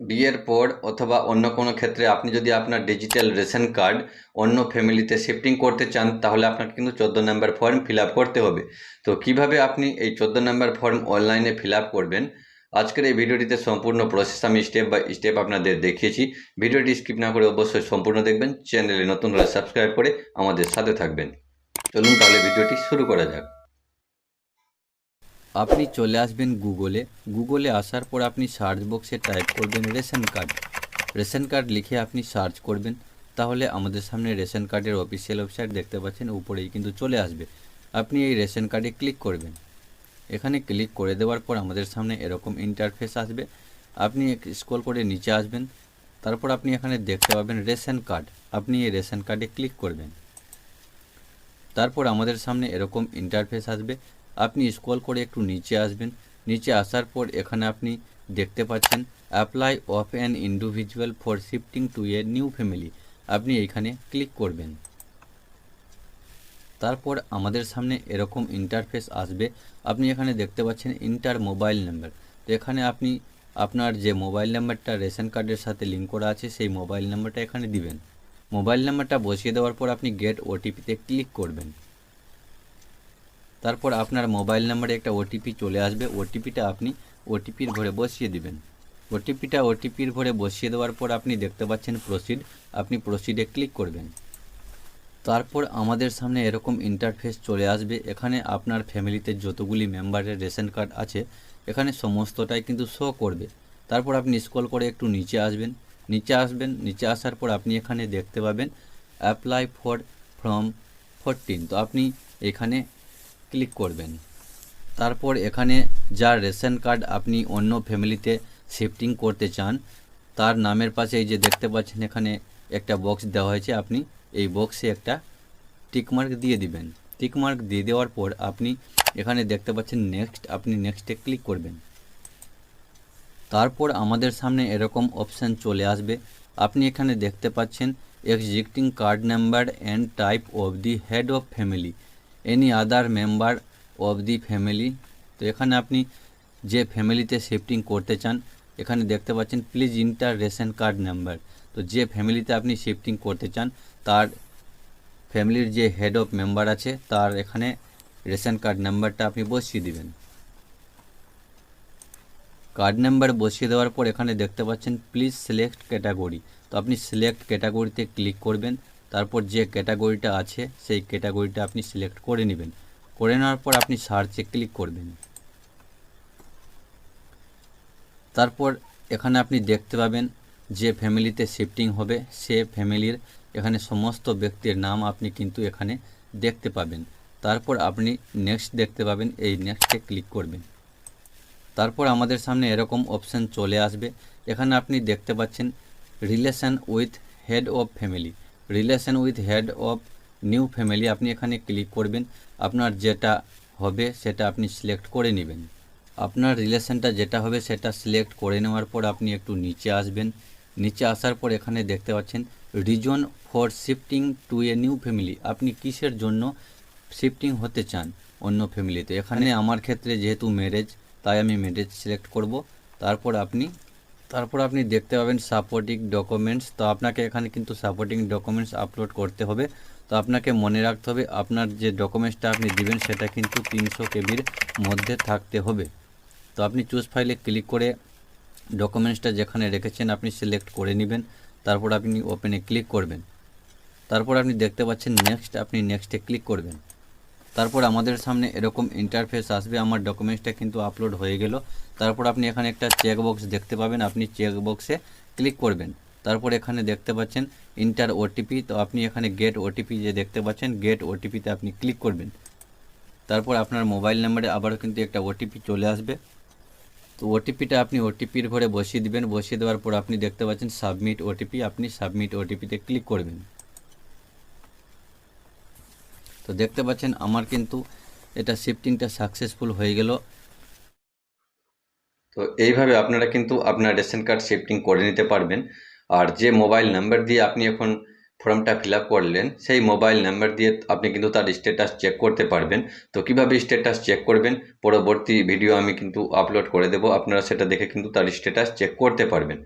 বিয়ের পর অথবা অন্য কোনো ক্ষেত্রে আপনি যদি আপনার ডিজিটাল রেশন কার্ড অন্য ফ্যামিলিতে শিফটিং করতে চান, তাহলে আপনাকে কিন্তু চোদ্দ নম্বর ফর্ম ফিল করতে হবে। তো কীভাবে আপনি এই চোদ্দ নম্বর ফর্ম অনলাইনে ফিল করবেন? আজকের এই ভিডিওটিতে সম্পূর্ণ প্রসেস আমি স্টেপ বাই স্টেপ আপনাদের দেখিয়েছি। ভিডিওটি স্কিপ না করে অবশ্যই সম্পূর্ণ দেখবেন। চ্যানেলে নতুন হলে সাবস্ক্রাইব করে আমাদের সাথে থাকবেন। চলুন তাহলে ভিডিওটি শুরু করা যাক। আপনি চলে আসবেন গুগলে। গুগলে আসার পর আপনি সার্চ বক্সে টাইপ করবেন রেশন কার্ড। রেশন কার্ড লিখে আপনি সার্চ করবেন। তাহলে আমাদের সামনে রেশন কার্ডের অফিসিয়াল ওয়েবসাইট দেখতে পাচ্ছেন, উপরেই কিন্তু চলে আসবে। আপনি এই রেশন কার্ডে ক্লিক করবেন। এখানে ক্লিক করে দেওয়ার পর আমাদের সামনে এরকম ইন্টারফেস আসবে। আপনি স্ক্রল করে নিচে আসবেন। তারপর আপনি এখানে দেখতে পাবেন রেশন কার্ড। আপনি এই রেশন কার্ডে ক্লিক করবেন। তারপর আমাদের সামনে এরকম ইন্টারফেস আসবে। আপনি স্ক্রল করে একটু নিচে আসবেন। নিচে আসার পর এখানে আপনি দেখতে পাচ্ছেন apply of an individual for shifting to a new family আপনি এইখানে ক্লিক করবেন। তারপর আমাদের সামনে এরকম ইন্টারফেস আসবে। আপনি এখানে দেখতে পাচ্ছেন ইন্টার মোবাইল নাম্বার তো এখানে আপনি আপনার যে মোবাইল নাম্বারটা রেশন কার্ডের সাথে লিঙ্ক করা আছে, সেই মোবাইল নাম্বারটা এখানে দিবেন। মোবাইল নাম্বারটা বসিয়ে দেওয়ার পর আপনি গেট ওটিপিতে ক্লিক করবেন। তারপর আপনার মোবাইল নাম্বারে একটা ওটিপি চলে আসবে। ওটিপিটা আপনি ওটিপির ঘরে বসিয়ে দিবেন। ওটিপিটা ওটিপির ঘরে বসিয়ে দেওয়ার পর আপনি দেখতে পাচ্ছেন প্রসিড আপনি প্রসিডে ক্লিক করবেন। তারপর আমাদের সামনে এরকম ইন্টারফেস চলে আসবে। এখানে আপনার ফ্যামিলিতে যতগুলি মেম্বারের রেশন কার্ড আছে, এখানে সমস্তটাই কিন্তু শো করবে। তারপর আপনি স্ক্রল করে একটু নিচে আসবেন। নিচে আসবেন। নিচে আসার পর আপনি এখানে দেখতে পাবেন অ্যাপ্লাই ফর ফ্রম ফোরটিন তো আপনি এখানে ক্লিক করবেন। তারপর এখানে যার রেশন কার্ড আপনি অন্য ফ্যামিলিতে শিফটিং করতে চান, তার নামের পাশে এই যে দেখতে পাচ্ছেন এখানে একটা বক্স দেওয়া হয়েছে, আপনি এই বক্সে একটা টিকমার্ক দিয়ে দিবেন। টিকমার্ক দিয়ে দেওয়ার পর আপনি এখানে দেখতে পাচ্ছেন নেক্সট, আপনি নেক্সটে ক্লিক করবেন। তারপর আমাদের সামনে এরকম অপশান চলে আসবে। আপনি এখানে দেখতে পাচ্ছেন existing card number and type of the head of family. Any other member of the family তো এখানে আপনি যে ফ্যামিলিতে শিফটিং করতে চান, এখানে দেখতে পাচ্ছেন please enter ration card number তো যে ফ্যামিলিতে আপনি শিফটিং করতে চান, তার ফ্যামিলির যে হেড অফ মেম্বার আছে, তার এখানে রেশন কার্ড নাম্বারটা আপনি বসিয়ে দিবেন। কার্ড নাম্বার বসিয়ে দেওয়ার পর এখানে দেখতে পাচ্ছেন প্লিজ সিলেক্ট ক্যাটাগরি তো আপনি সিলেক্ট ক্যাটাগরিতে ক্লিক করবেন। তারপর যে ক্যাটাগরিটা আছে, সেই ক্যাটাগরিটা আপনি সিলেক্ট করে নেবেন। করে নেওয়ার পর আপনি সার্চে ক্লিক করবেন। তারপর এখানে আপনি দেখতে পাবেন যে ফ্যামিলিতে শিফটিং হবে। সে ফ্যামিলির এখানে সমস্ত ব্যক্তির নাম আপনি কিন্তু এখানে দেখতে পাবেন। তারপর আপনি নেক্সট দেখতে পাবেন, এই নেক্সটে ক্লিক করবেন। তারপর আমাদের সামনে এরকম অপশান চলে আসবে। এখানে আপনি দেখতে পাচ্ছেন relation with head of family relation with head of new family আপনি এখানে ক্লিক করবেন। আপনার যেটা হবে সেটা আপনি সিলেক্ট করে নেবেন। আপনার রিলেশনটা যেটা হবে সেটা সিলেক্ট করে নেওয়ার পর আপনি একটু নিচে আসবেন। নিচে আসার পর এখানে দেখতে পাচ্ছেন reason for shifting to a new family আপনি কিসের জন্য শিফটিং হতে চান অন্য ফ্যামিলিতে এখানে আমার ক্ষেত্রে যেহেতু ম্যারেজ তাই আমি ম্যারেজ সিলেক্ট করব। তারপর আপনি তারপর আপনি দেখতে পাবেন সাপোর্টিং ডকুমেন্টস তো আপনাকে এখানে কিন্তু সাপোর্টিং ডকুমেন্টস আপলোড করতে হবে। তো আপনাকে মনে রাখতে হবে, আপনার যে ডকুমেন্টসটা আপনি দিবেন, সেটা কিন্তু তিনশো কেবির মধ্যে থাকতে হবে। তো আপনি চুজ ফাইলে ক্লিক করে ডকুমেন্টসটা যেখানে রেখেছেন, আপনি সিলেক্ট করে নেবেন। তারপর আপনি ওপেনে ক্লিক করবেন। তারপর আপনি দেখতে পাচ্ছেন নেক্সট আপনি নেক্সটে ক্লিক করবেন। তারপর আমাদের সামনে এরকম ইন্টারফেস আসবে, আমার ডকুমেন্টসটা কিন্তু আপলোড হয়ে গেল। তারপর আপনি এখানে একটা চেক বক্স দেখতে পাবেন, আপনি চেক বক্সে ক্লিক করবেন। তারপর এখানে দেখতে পাচ্ছেন ইন্টার ওটিপি তো আপনি এখানে গেট ওটিপি যে দেখতে পাচ্ছেন গেট ওটিপিতে আপনি ক্লিক করবেন। তারপর আপনার মোবাইল নাম্বারে আবারও কিন্তু একটা ওটিপি চলে আসবে। তো ওটিপিটা আপনি ওটিপির ঘরে বসিয়ে দিবেন। বসিয়ে দেওয়ার পর আপনি দেখতে পাচ্ছেন সাবমিট ওটিপি আপনি সাবমিট ওটিপিতে ক্লিক করবেন। তো দেখতে পাচ্ছেন, আমার কিন্তু এটা শিফটিংটা সাকসেসফুল হয়ে গেল। তো এইভাবে আপনারা কিন্তু আপনার রেশন কার্ড শিফটিং করে নিতে পারবেন। আর যে মোবাইল নাম্বার দিয়ে আপনি এখন ফর্মটা ফিল করলেন, সেই মোবাইল নাম্বার দিয়ে আপনি কিন্তু তার স্ট্যাটাস চেক করতে পারবেন। তো কীভাবে স্ট্যাটাস চেক করবেন, পরবর্তী ভিডিও আমি কিন্তু আপলোড করে দেব। আপনারা সেটা দেখে কিন্তু তার স্ট্যাটাস চেক করতে পারবেন।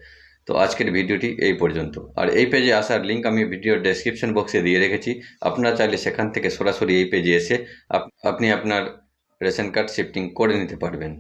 তো আজকের ভিডিওটি এই পর্যন্ত। আর এই পেজে আসার লিঙ্ক আমি ভিডিওর ডেসক্রিপশন বক্সে দিয়ে রেখেছি। আপনারা চাইলে সেখান থেকে সরাসরি এই পেজে এসে আপ- আপনি আপনার রেশন কার্ড শিফটিং করে নিতে পারবেন।